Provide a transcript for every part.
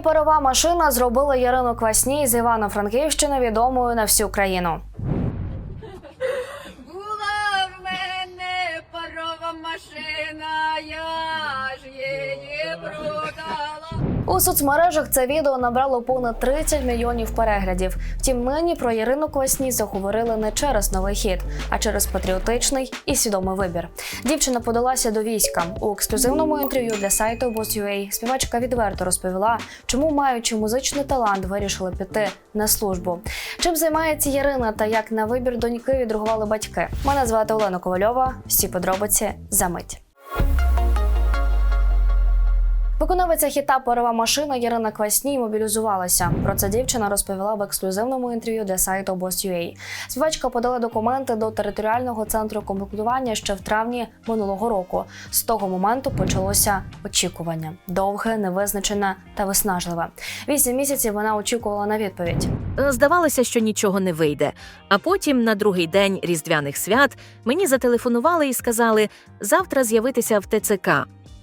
Парова машина зробила Ярину Квасній з Івано-Франківщини відомою на всю країну. У соцмережах це відео набрало понад 30 мільйонів переглядів. Втім, нині про Ярину Квасній заговорили не через новий хід, а через патріотичний і свідомий вибір. Дівчина подалася до війська у ексклюзивному інтерв'ю для сайту Boss.ua Співачка відверто розповіла, чому, маючи музичний талант, вирішила піти на службу. Чим займається Ярина та як на вибір доньки відреагували батьки? Мене звати Олена Ковальова. Всі подробиці за мить. Виконавиця хіта Парова машина Ярина Квасній мобілізувалася. Про це дівчина розповіла в ексклюзивному інтерв'ю для сайту Boss.ua. Співачка подала документи до територіального центру комплектування ще в травні минулого року. З того моменту почалося очікування довге, невизначене та виснажливе. Вісім місяців вона очікувала на відповідь. Здавалося, що нічого не вийде. А потім, на другий день різдвяних свят, мені зателефонували і сказали завтра з'явитися в ТЦК.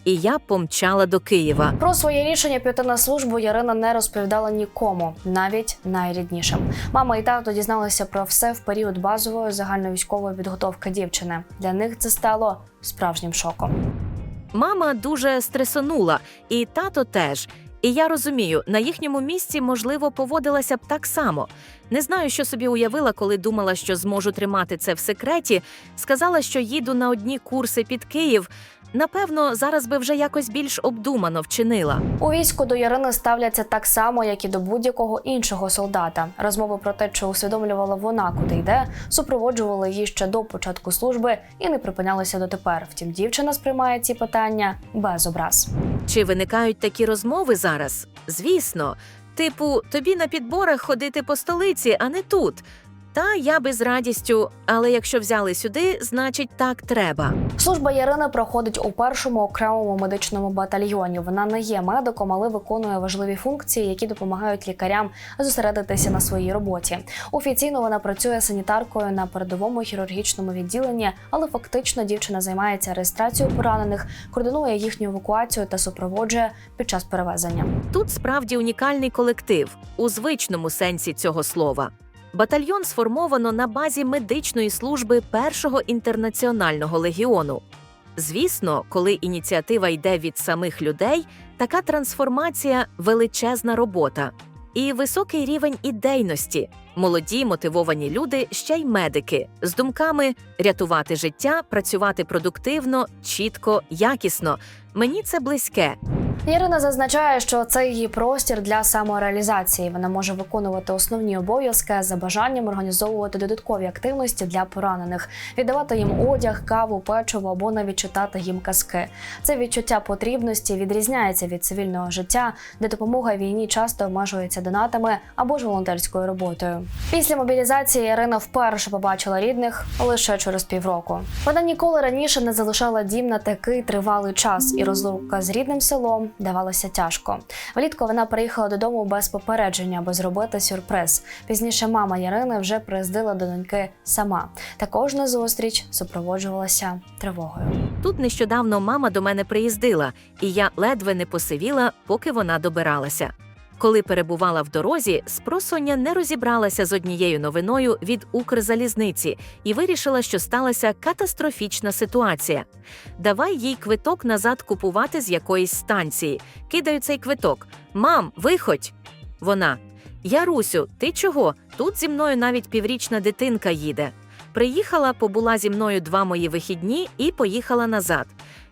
І я помчала до Києва. Про своє рішення піти на службу Ярина не розповідала нікому, навіть найріднішим. Мама і тато дізналися про все в період базової загальновійськової підготовки дівчини. Для них це стало справжнім шоком. Мама дуже стресонула, і тато теж. І я розумію, на їхньому місці, можливо, поводилася б так само. Не знаю, що собі уявила, коли думала, що зможу тримати це в секреті. Сказала, що їду на одні курси під Київ. Напевно, зараз би вже якось більш обдумано вчинила. У війську до Ярини ставляться так само, як і до будь-якого іншого солдата. Розмови про те, чи усвідомлювала вона, куди йде, супроводжували її ще до початку служби і не припинялися дотепер. Втім, дівчина сприймає ці питання без образ. Чи виникають такі розмови зараз? Звісно. Типу, тобі на підборах ходити по столиці, а не тут. Та я би з радістю, але якщо взяли сюди, значить так треба. Служба Ярини проходить у першому окремому медичному батальйоні. Вона не є медиком, але виконує важливі функції, які допомагають лікарям зосередитися на своїй роботі. Офіційно вона працює санітаркою на передовому хірургічному відділенні, але фактично дівчина займається реєстрацією поранених, координує їхню евакуацію та супроводжує під час перевезення. Тут справді унікальний колектив у звичному сенсі цього слова. Батальйон сформовано на базі медичної служби першого інтернаціонального легіону. Звісно, коли ініціатива йде від самих людей, така трансформація величезна робота і високий рівень ідейності. Молоді мотивовані люди, ще й медики з думками рятувати життя, працювати продуктивно, чітко, якісно. Мені це близьке. Ірина зазначає, що це її простір для самореалізації. Вона може виконувати основні обов'язки за бажанням організовувати додаткові активності для поранених, віддавати їм одяг, каву, печиво або навіть читати їм казки. Це відчуття потрібності відрізняється від цивільного життя, де допомога війні часто обмежується донатами або ж волонтерською роботою. Після мобілізації Ірина вперше побачила рідних лише через півроку. Вона ніколи раніше не залишала дім на такий тривалий час, і розлука з рідним селом давалася тяжко. Влітку вона приїхала додому без попередження, аби зробити сюрприз. Пізніше мама Ярини вже приїздила до доньки сама. Та кожна зустріч супроводжувалася тривогою. Тут нещодавно мама до мене приїздила, і я ледве не посивіла, поки вона добиралася. Коли перебувала в дорозі, спросоння не розібралася з однією новиною від Укрзалізниці і вирішила, що сталася катастрофічна ситуація. Давай їй квиток назад купувати з якоїсь станції. Кидаю цей квиток. Мам, виходь. Вона. Я Русю, ти чого? Тут зі мною навіть піврічна дитинка їде. Приїхала, побула зі мною два мої вихідні і поїхала назад.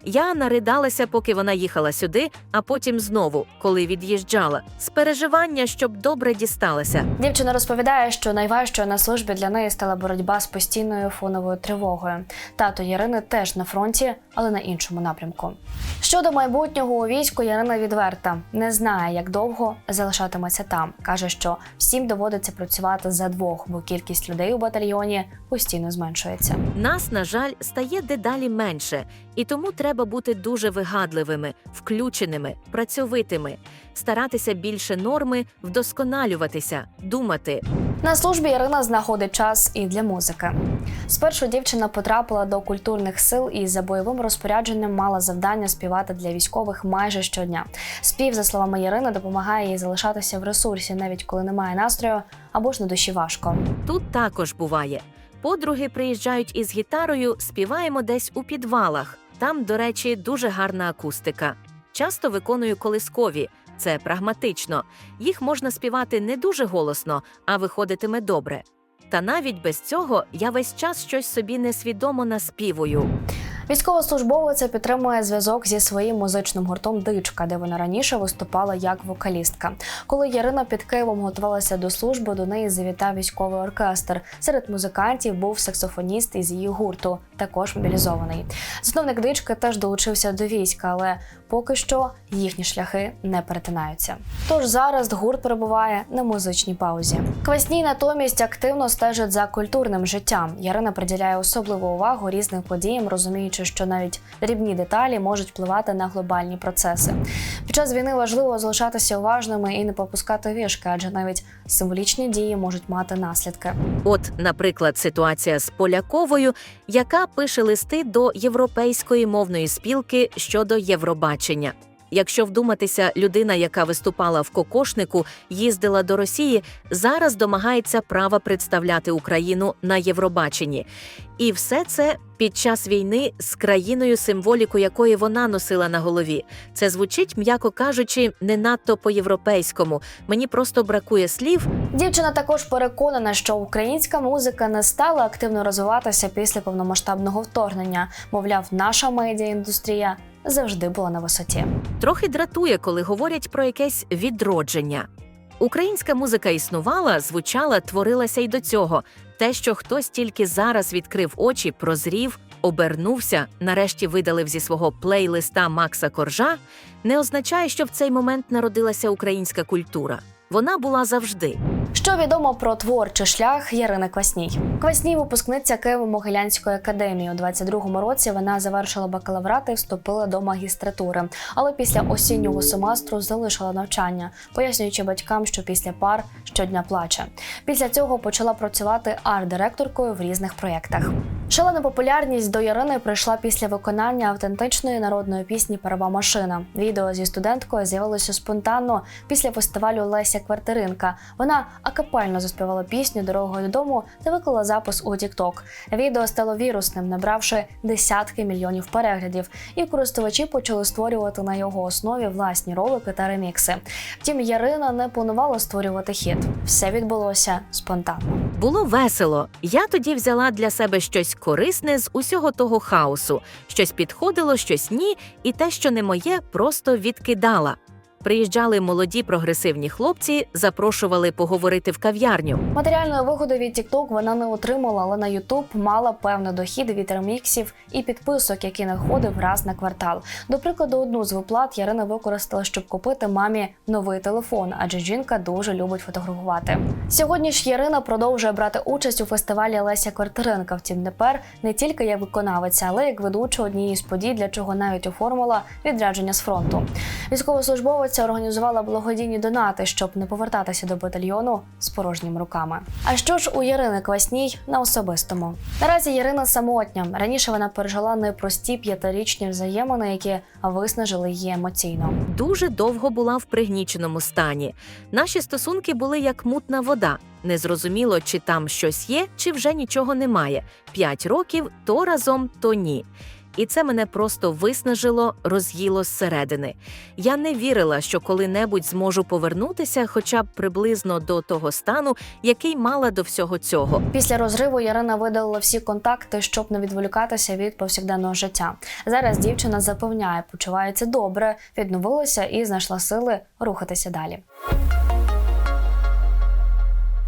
Я наридалася, поки вона їхала сюди, а потім знову, коли від'їжджала, з переживання, щоб добре дісталася. Дівчина розповідає, що найважчою на службі для неї стала боротьба з постійною фоновою тривогою. Тато Ярини теж на фронті, але на іншому напрямку. Щодо майбутнього у війську, Ярина відверта не знає, як довго залишатиметься там. каже, що всім доводиться працювати за двох, бо кількість людей у батальйоні постійно зменшується. Нас, на жаль, стає дедалі менше, і тому треба треба бути дуже вигадливими, включеними, працьовитими, старатися більше норми, вдосконалюватися, думати. На службі Ірина знаходить час і для музики. Спершу дівчина потрапила до культурних сил і за бойовим розпорядженням мала завдання співати для військових майже щодня. Спів, за словами Ірини, допомагає їй залишатися в ресурсі, навіть коли немає настрою або ж на душі важко. Тут також буває. Подруги приїжджають із гітарою, співаємо десь у підвалах. Там, до речі, дуже гарна акустика. Часто виконую колискові. Це прагматично. Їх можна співати не дуже голосно, а виходитиме добре. Та навіть без цього я весь час щось собі несвідомо наспівую. Військовослужбовиця підтримує зв'язок зі своїм музичним гуртом Дичка, де вона раніше виступала як вокалістка. Коли Ярина під Києвом готувалася до служби, до неї завітав військовий оркестр. Серед музикантів був саксофоніст із її гурту, також мобілізований. Засновник дички теж долучився до війська, але поки що їхні шляхи не перетинаються. Тож зараз гурт перебуває на музичній паузі. Квасній натомість активно стежить за культурним життям. Ярина приділяє особливу увагу різним подіям, розуміючи, що навіть дрібні деталі можуть впливати на глобальні процеси. Під час війни важливо залишатися уважними і не попускати вішки, адже навіть символічні дії можуть мати наслідки. От, наприклад, ситуація з Поляковою, яка пише листи до Європейської мовної спілки щодо Євробачення. Якщо вдуматися, людина, яка виступала в кокошнику, їздила до Росії, зараз домагається права представляти Україну на Євробаченні. І все це під час війни з країною, символіку якої вона носила на голові. Це звучить, м'яко кажучи, не надто по-європейському. Мені просто бракує слів, Дівчина також переконана, що українська музика не стала активно розвиватися після повномасштабного вторгнення. Мовляв, наша медіаіндустрія завжди була на висоті. Трохи дратує, коли говорять про якесь відродження. Українська музика існувала, звучала, творилася й до цього. Те, що хтось тільки зараз відкрив очі, прозрів, обернувся, нарешті видалив зі свого плейлиста Макса Коржа, не означає, що в цей момент народилася українська культура. Вона була завжди. Що відомо про творчий шлях Ярини Квасній? Квасній випускниця Києво-Могилянської академії. У 22-му році вона завершила бакалаврат і вступила до магістратури, але після осіннього семестру залишила навчання, пояснюючи батькам, що після пар щодня плаче. Після цього почала працювати арт-директоркою в різних проєктах. Шалена популярність до Ярини прийшла після виконання автентичної народної пісні Парова машина. Відео зі студенткою з'явилося спонтанно після фестивалю Леся Квартиринка. Вона акапельно заспівала пісню дорогою додому та виклала запис у TikTok. Відео стало вірусним, набравши десятки мільйонів переглядів, і користувачі почали створювати на його основі власні ролики та ремікси. Втім, Ярина не планувала створювати хіт. Все відбулося спонтанно. Було весело. Я тоді взяла для себе щось корисне з усього того хаосу. Щось підходило, щось ні, і те, що не моє, просто відкидала. Приїжджали молоді прогресивні хлопці, запрошували поговорити в кав'ярню. Матеріальної вигоди від TikTok вона не отримала, але на YouTube мала певний дохід від реміксів і підписок, які надходив раз на квартал. До прикладу, одну з виплат Ярина використала, щоб купити мамі новий телефон, адже жінка дуже любить фотографувати. Сьогодні ж Ярина продовжує брати участь у фестивалі Леся Квартиренка. Втім, тепер не тільки як виконавиця, але як ведуча однієї з подій, для чого навіть оформила відрядження з фронту. Військовослужбовиця організувала благодійні донати, щоб не повертатися до батальйону з порожніми руками. А що ж у Ярини Квасній на особистому? Наразі Ярина самотня. Раніше вона пережила непрості п'ятирічні взаємини, які виснажили її емоційно. Дуже довго була в пригніченому стані. Наші стосунки були як мутна вода. Незрозуміло, чи там щось є, чи вже нічого немає. П'ять років то разом, то ні. І це мене просто виснажило, роз'їло зсередини. Я не вірила, що коли-небудь зможу повернутися, хоча б приблизно до того стану, який мала до всього цього. Після розриву Ярина видалила всі контакти, щоб не відволікатися від повсякденного життя. Зараз дівчина запевняє, почувається добре, відновилася і знайшла сили рухатися далі.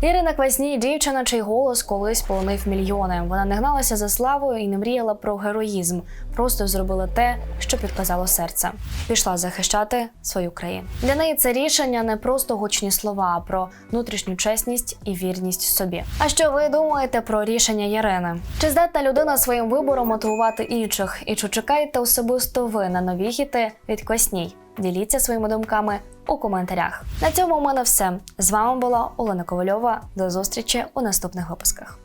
Ірина Квасній дівчина, чий голос колись полонив мільйони. Вона не гналася за славою і не мріяла про героїзм. Просто зробила те, що підказало серце. Пішла захищати свою країну. Для неї це рішення не просто гучні слова, а про внутрішню чесність і вірність собі. А що ви думаєте про рішення Ярини? Чи здатна людина своїм вибором мотивувати інших? І чи чекаєте особисто ви на нові хіти від Квасній? Діліться своїми думками у коментарях. На цьому у мене все. З вами була Олена Ковальова. До зустрічі у наступних випусках.